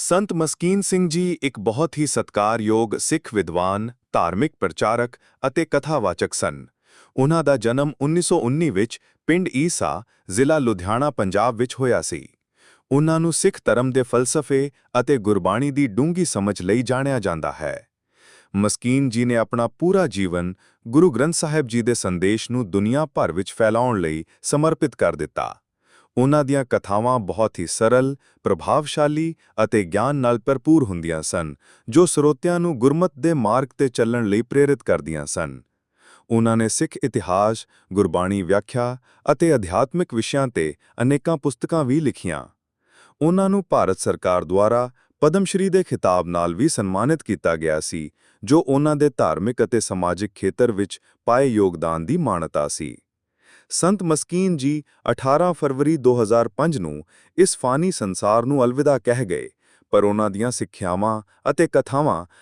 ਸੰਤ ਮਸਕੀਨ ਸਿੰਘ ਜੀ ਇੱਕ ਬਹੁਤ ਹੀ ਸਤਕਾਰਯੋਗ ਸਿੱਖ ਵਿਦਵਾਨ, ਧਾਰਮਿਕ ਪ੍ਰਚਾਰਕ ਅਤੇ ਕਥਾਵਾਚਕ ਸਨ। ਉਹਨਾਂ ਦਾ ਜਨਮ 1919 ਵਿੱਚ ਪਿੰਡ ਈਸਾ, ਜ਼ਿਲ੍ਹਾ ਲੁਧਿਆਣਾ, ਪੰਜਾਬ ਵਿੱਚ ਹੋਇਆ ਸੀ। ਉਹਨਾਂ ਨੂੰ ਸਿੱਖ ਧਰਮ ਦੇ ਫਲਸਫੇ ਅਤੇ ਗੁਰਬਾਣੀ ਦੀ ਡੂੰਘੀ ਸਮਝ ਲਈ ਜਾਣਿਆ ਜਾਂਦਾ ਹੈ। ਮਸਕੀਨ ਜੀ ਨੇ ਆਪਣਾ ਪੂਰਾ ਜੀਵਨ ਗੁਰੂ ਗ੍ਰੰਥ ਸਾਹਿਬ ਜੀ ਦੇ ਸੰਦੇਸ਼ ਨੂੰ ਦੁਨੀਆ ਭਰ ਵਿੱਚ ਫੈਲਾਉਣ ਲਈ ਸਮਰਪਿਤ ਕਰ ਦਿੱਤਾ। ਉਹਨਾਂ ਦੀਆਂ ਕਥਾਵਾਂ ਬਹੁਤ ਹੀ ਸਰਲ, ਪ੍ਰਭਾਵਸ਼ਾਲੀ ਅਤੇ ਗਿਆਨ ਨਾਲ ਭਰਪੂਰ ਹੁੰਦੀਆਂ ਸਨ, ਜੋ ਸਰੋਤਿਆਂ ਨੂੰ ਗੁਰਮਤ ਦੇ ਮਾਰਗ ਤੇ ਚੱਲਣ ਲਈ ਪ੍ਰੇਰਿਤ ਕਰਦੀਆਂ ਸਨ। ਉਹਨਾਂ ਨੇ ਸਿੱਖ ਇਤਿਹਾਸ, ਗੁਰਬਾਣੀ ਵਿਆਖਿਆ ਅਤੇ ਅਧਿਆਤਮਿਕ ਵਿਸ਼ਿਆਂ ਤੇ ਅਨੇਕਾਂ ਪੁਸਤਕਾਂ ਵੀ ਲਿਖੀਆਂ। ਉਹਨਾਂ ਨੂੰ ਭਾਰਤ ਸਰਕਾਰ ਦੁਆਰਾ ਪਦਮ ਸ਼੍ਰੀ ਦੇ ਖਿਤਾਬ ਨਾਲ ਵੀ ਸਨਮਾਨਿਤ ਕੀਤਾ ਗਿਆ ਸੀ, ਜੋ ਉਹਨਾਂ ਦੇ ਧਾਰਮਿਕ ਅਤੇ ਸਮਾਜਿਕ ਖੇਤਰ ਵਿੱਚ ਪਾਏ ਯੋਗਦਾਨ ਦੀ ਮਾਨਤਾ ਸੀ। ਸੰਤ ਮਸਕੀਨ ਜੀ 18 ਫਰਵਰੀ 2005 ਨੂੰ ਇਸ ਫਾਨੀ ਸੰਸਾਰ ਨੂੰ ਅਲਵਿਦਾ ਕਹਿ ਗਏ, ਪਰ ਉਹਨਾਂ ਦੀਆਂ ਸਿੱਖਿਆਵਾਂ ਅਤੇ ਕਥਾਵਾਂ